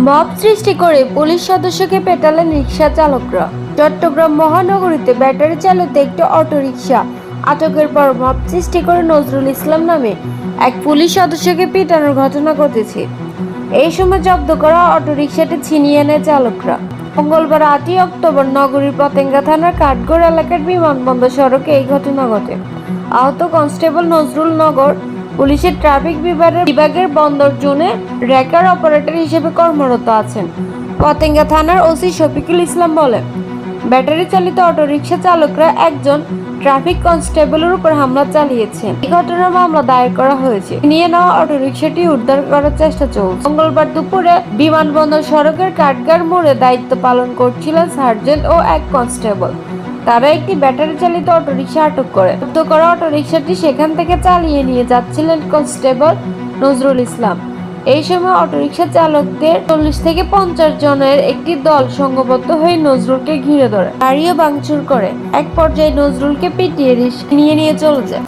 Mob সৃষ্টি করে police সদস্যকে পেটালেন রিক্সা চালকরা। চট্টগ্রাম মহানগরীতে ব্যাটারি চালিত একটি অটোরিকশা আটকের পর মব সৃষ্টি করে নজরুল ইসলাম নামে এক পুলিশ সদস্যকে পেটানোর ঘটনা ঘটেছে। এই সময় জব্দ করা অটোরিকশাটি ছিনিয়ে নেয় চালকরা। মঙ্গলবার আটই অক্টোবর নগরীর পতেঙ্গা থানার কাঠগড় এলাকার বিমানবন্দর সড়কে এই ঘটনা ঘটে। আহত কনস্টেবল নজরুল নগর পুলিশের ট্রাফিক বিভাগের বিভাগের বন্দর জোনে র্যাকার অপারেটর হিসেবে কর্মরত আছেন। পতেঙ্গা থানার ওসি শফিকুল ইসলাম বলেন ব্যাটারি চালিত অটোরিকশা চালকরা একজন ট্রাফিক কনস্টেবলের উপর হামলা চালিয়েছে এই ঘটনার মামলা দায়ের করা হয়েছে। নিয়ে নেওয়া অটোরিকশাটি উদ্ধার করার চেষ্টা চলছে। মঙ্গলবার দুপুরে বিমানবন্দর সড়কের কাঠগাড় মোড়ে দায়িত্ব পালন করছিলেন সার্জেন্ট ও এক কনস্টেবল। তারা একটি ব্যাটারি চালিত অটোরিকশা আটক করে। জব্দ করা অটোরিকশাটি সেখান থেকে চালিয়ে নিয়ে যাচ্ছিলেন কনস্টেবল নজরুল ইসলাম। এই সময় অটোরিকশা চালকদের চল্লিশ থেকে পঞ্চাশ জনের একটি দল সংঘবদ্ধ হয়ে নজরুলকে ঘিরে ধরে। গাড়িও ভাঙচুর করে। এক পর্যায়ে নজরুলকে পিটিয়ে রিস্ক নিয়ে নিয়ে চলে যায়